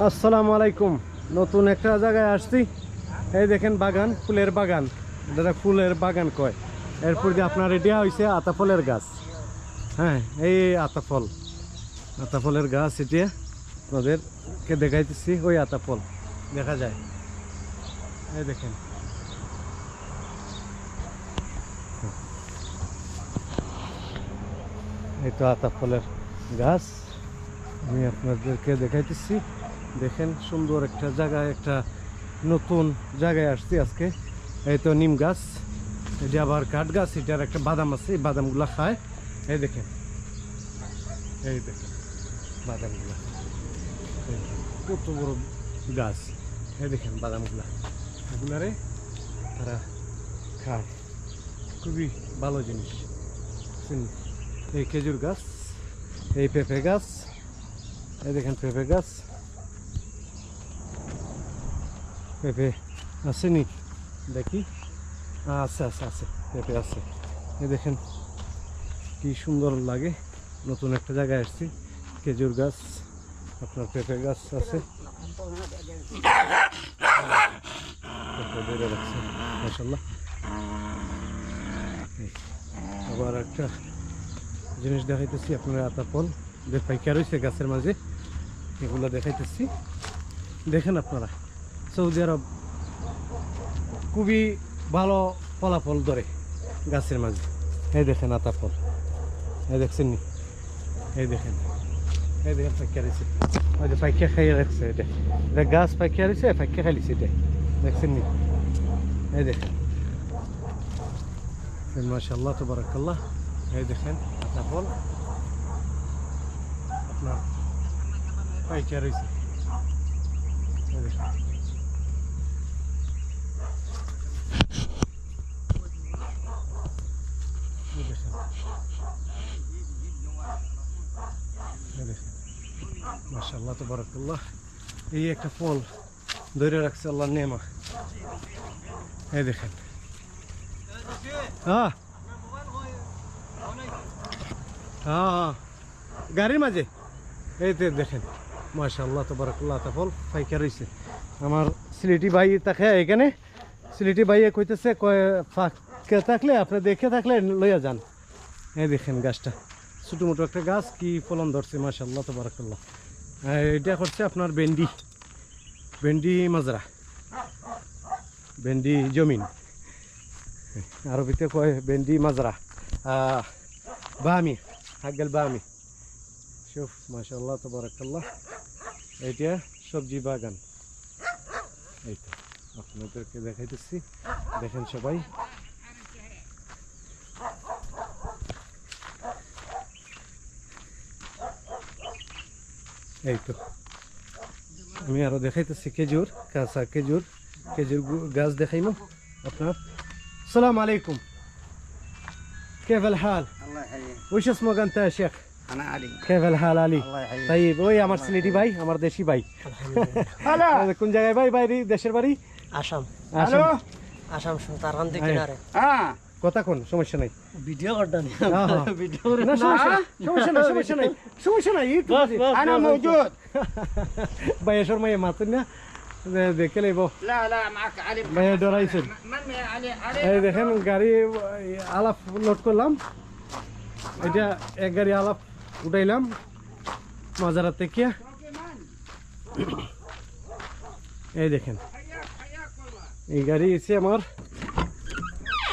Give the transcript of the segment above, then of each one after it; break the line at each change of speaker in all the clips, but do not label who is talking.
আসসালামু আলাইকুম। নতুন একটা জায়গায় আসছি। এই দেখেন বাগান, ফুলের বাগান। এটা ফুলের বাগান কয়? এরপর দিয়ে আপনার এটা হয়েছে আতা ফলের গাছ। হ্যাঁ এই আতা ফল আতা ফলের গাছ এটা আপনাদেরকে দেখাইতেছি, ওই আতা ফল দেখা যায়। এই দেখেন। এই তো আতা ফলের গাছ। আমি আপনাদেরকে দেখাইতেছি। দেখেন, সুন্দর একটা জায়গায়, একটা নতুন জায়গায় আসছি আজকে। এই তো নিম গাছ এটা আবার কাঠ গাছ, এটার একটা বাদাম আছে, এই বাদামগুলা খায়। এই দেখেন এই দেখেন বাদামগুলা। কত বড় গাছ, এই দেখেন বাদামগুলা। এগুলারে তারা খায়। খুবই ভালো জিনিস? এই খেজুর গাছ, এই পেঁপে গাছ, এই দেখেন পেঁপে গাছ। পেঁপে আছে নি দেখি আছে আছে আছে, পেঁপে আছে। এ দেখেন কি সুন্দর লাগে। নতুন একটা জায়গায় আসছি। খেজুর গাছ, আপনার পেঁপে গাছ আছে। আবার একটা জিনিস দেখাইতেছি, আপনারা আতা ফল। যে পাইকার হয়েছে গাছের মাঝে। এগুলো দেখাইতেছি। দেখেন আপনারা। সৌদি আরব খুবই ভালো ফলাফল ধরে গাছের মাঝে। এই দেখেন আতা ফল এই দেখছেন নি? এই দেখেন। এই দেখেন পাইকার হয়েছে ওই যে পাইকা খাইয়ে রাখছে এটা। এটা গাছ পাইকার হয়েছে পাইকা খাইলিছে এটা। দেখছেন নি? এই দেখেন। মাশাল্লাহ তবরাকাল্লাহ। এই দেখেন আতা ফল আপনার পাইকার রয়েছে। এই দেখেন। দেখেন। মাশাআল্লাহ তবরাকাল্লাহ এই একটা ফল ধরে রাখছে আল্লাহ নেমা এই দেখেন হ্যাঁ হ্যাঁ গাড়ির মাঝে এই তো দেখেন মাশাল্লাহ তবরাকুল্লাহ তাফল ফাইকা রয়েছে আমার সিলেটি ভাই তাকে এখানে সিলেটি ভাইয়ে কইতেছে কয় ফাঁকে থাকলে আপনি দেখে থাকলে লইয়া যান এই দেখেন গাছটা। ছোটো মোটো একটা গাছ, কি ফলন ধরছে মাশাল্লাহ তবরাকুল্লাহ। এটা করছে আপনার ভেন্ডি। ভেন্ডি মাজরা। ভেন্ডি জমিন। আরবিতে কয়, ভেন্ডি মাজরা। বামি হাগেল বামি শুফ মাশাল্লাহ তবরাকাল্লাহ। এটা সবজি বাগান। এই তো, আপনাদেরকে দেখাইতেছি। দেখেন সবাই। এই তো আমি আরো দেখাইতেছি খেজুর কাঁচা খেজুর খেজুর গু- গাছ দেখাইমো আপনার সালাম আলাইকুম كيف الحال؟
الله يحييك
وش اسمك انت يا شيخ؟
انا علي
كيف الحال علي؟
الله يحييك
طيب ওই আমার সিলেটি ভাই আমার দেশি ভাই
هلا
কোন জায়গায় ভাই বাইরে দেশের বাড়ি
আসাম
আসাম।
الو
আসাম তারকান্তি
আয়।
কিনারে
اه
কথা কোন? সমস্যা নাই।
ভিডিও
করতে
ভিডিও করে
না সমস্যা নাই সমস্যা নাই সমস্যা নাই
ইউটিউব
আনা মওজুদ
ভাইয়া শর্মায়ে মাতুন না। দেখে লইব। ভাইয়া ডরাইছেন। এই দেখেন গাড়ি আলাপ লোড করলাম। এটা এক গাড়ি আলাপ উঠাইলাম মাজারা থেকে। এই দেখেন। এই গাড়ি এসে আমার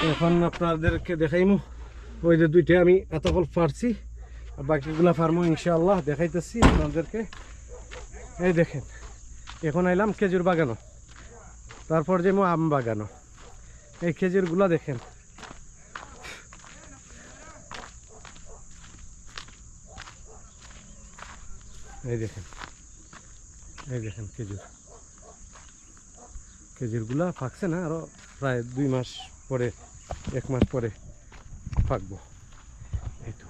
এখন আপনাদেরকে দেখাইমু। ওই যে দুইটা আমি এতক্ষণ পারছি আর বাকিগুলা ফার্মো ইনশাআল্লাহ, দেখাইতেছি আপনাদেরকে। এই দেখেন, এখন আইলাম খেজুর বাগানো। তারপর যাব আম বাগানো। এই খেজুরগুলা দেখেন। এই দেখেন এই দেখেন খেজুর। খেজুরগুলা ফাঁকছে না, আরও প্রায় দুই মাস পরে, এক মাস পরে পাকবো এই তো।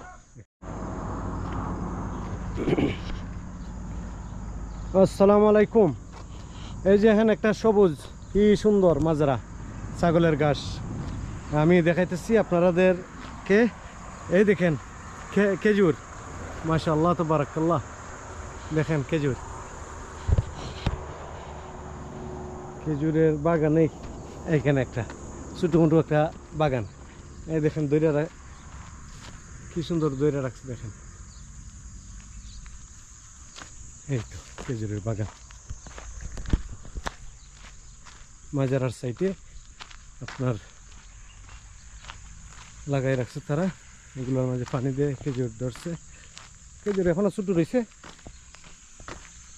আসসালামু আলাইকুম। এই যে এখানে একটা সবুজ, কি সুন্দর মাজরা, ছাগলের ঘাস। আমি দেখাইতেছি আপনারাদেরকে। এই দেখেন খেজুর। মাশাল্লাহ তো বারাকাল্লাহ দেখেন, খেজুর। খেজুরের বাগানে এখানে একটা। মোটো একটা বাগান। এই দেখেন দৈরা কি সুন্দর দৈরা রাখছে দেখেন। এই তো, খেজুরের বাগান। মাজারার সাইডে আপনার লাগাই রাখছে তারা। এগুলোর মাঝে পানি দিয়ে খেজুর ধরছে। খেজুর এখনও ছোটো রয়েছে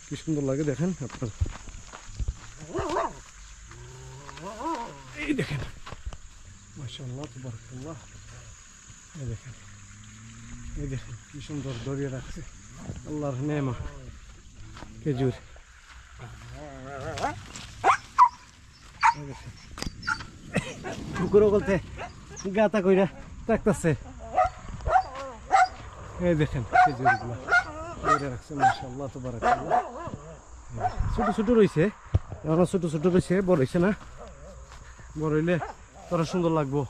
কি সুন্দর লাগে দেখেন আপনার। এই দেখেন। মাশাআল্লাহ তাবারাকাল্লাহ এই দেখেন এই দেখেন কি সুন্দর দরিয়ে রাখছে আল্লাহর নেমা খেজুর পুকুরও বলতে গাতা কইরা রাখতেছে এই দেখেন খেজুরগুলো দরিয়ে রাখছে মাশাআল্লাহ তাবারাকাল্লাহ ছোট ছোট রয়েছে এখনও ছোট ছোট রয়েছে বড় হয়েছে না বড় হইলে তোরা সুন্দর লাগবো।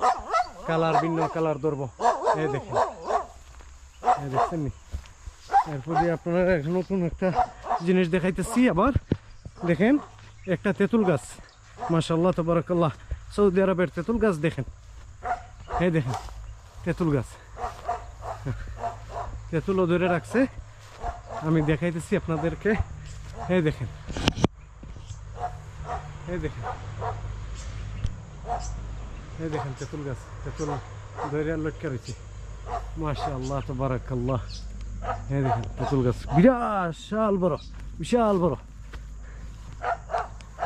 কালার ভিন্ন কালার ধরবো। এই দেখেন। এই দেখছেন এরপরে আপনারা নতুন একটা জিনিস দেখাইতেছি আবার। দেখেন, একটা তেঁতুল গাছ। মাশাল্লাহ তবরকাল্লাহ। সৌদি আরবের তেঁতুল গাছ দেখেন। এই দেখেন, তেঁতুল গাছ। তেঁতুলও ধরে রাখছে। আমি দেখাইতেছি আপনাদেরকে। এই দেখেন। এই দেখেন। এই দেখেন তেঁতুল গাছ, তেঁতুল ধরে লটকে রয়েছে। মাশা আল্লাহ তবারাকাল্লাহ। এই দেখেন তেঁতুল গাছ বিশাল বড় বিশাল বড়।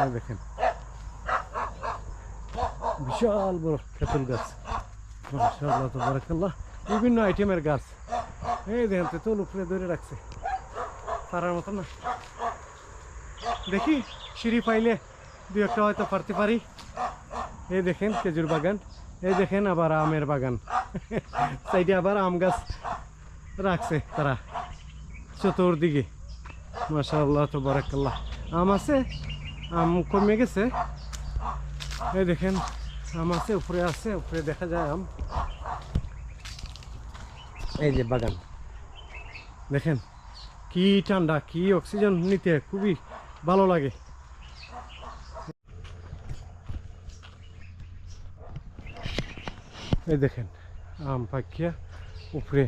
এই দেখেন, বিশাল বড় তেঁতুল গাছ। মাশা আল্লাহ তবারাকাল্লাহ। বিভিন্ন আইটেমের গাছ। এই দেখেন, তেঁতুল উপরে ধরে রাখছে। পারার মতো না। দেখি, সিঁড়ি পাইলে দু একটা হয়তো পারতে পারি। এই দেখেন খেজুর বাগান, এই দেখেন আবার আমের বাগান। সাইডে আবার আম গাছ রাখছে তারা চতুর্দিকে। মাসা আল্লাহ তো বারাকাল্লাহ আম আছে, আম কমে গেছে। এই দেখেন, আম আছে, উপরে আছে, উপরে দেখা যায় আম। এই যে বাগান, দেখেন, কি ঠান্ডা, কি অক্সিজেন নিতে, খুবই ভালো লাগে। এই দেখেন, আম পাকিয়া উপরে।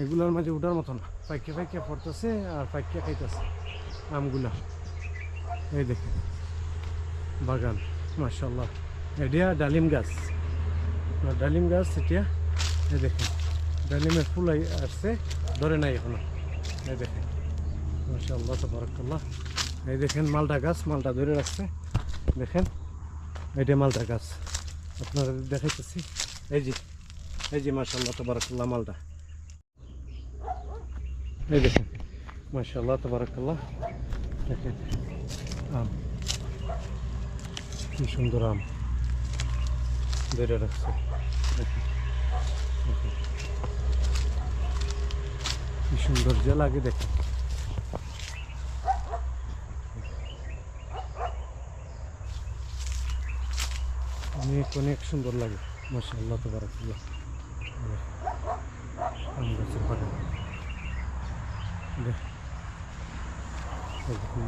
এগুলোর মাঝে উঠার মতো না। পাইকিয়া পাইকিয়া পড়তেছে আর পাইকিয়া খাইতেছে আমগুলা। এই দেখেন, বাগান মাশাল্লাহ এটা ডালিম গাছ। ডালিম গাছ এটা এই দেখেন, ডালিমের ফুল আসছে, ধরে নাই এখনও। এই দেখেন মাশাল্লাহ তবরকাল্লাহ। এই দেখেন মালটা গাছ, মালটা ধরে রাখছে। দেখেন, এটা মালটা গাছ। আপনারা দেখাইতেছি। এই যে এই যে মাশাল্লাহ তবরকাল্লাহ মালটা। এই দেখেন মাশাল্লাহ তবরকাল্লাহ। দেখেন, আম। কি সুন্দর আম। ধরে রাখছে। দেখেন। কি সুন্দর যে লাগে দেখেন। অনেক অনেক সুন্দর লাগে। মাশাআল্লাহ, তাবারাকাল্লাহ। আম গাছের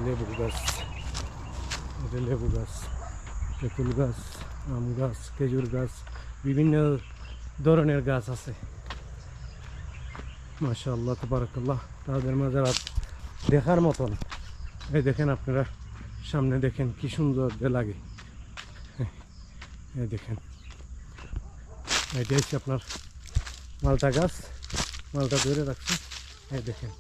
লেবু গাছ। লেবু গাছ, তেঁতুল গাছ, আম গাছ, খেজুর গাছ, বিভিন্ন ধরনের গাছ আছে। মাশাআল্লাহ, তাবারাকাল্লাহ। তাদের মাঝে দেখার মতন। এই দেখেন আপনারা, সামনে দেখেন কি সুন্দর লাগে। এই দেখেন। এটা হচ্ছে আপনার মালটা গাছ মালটা ধরে রাখছে। এই দেখেন।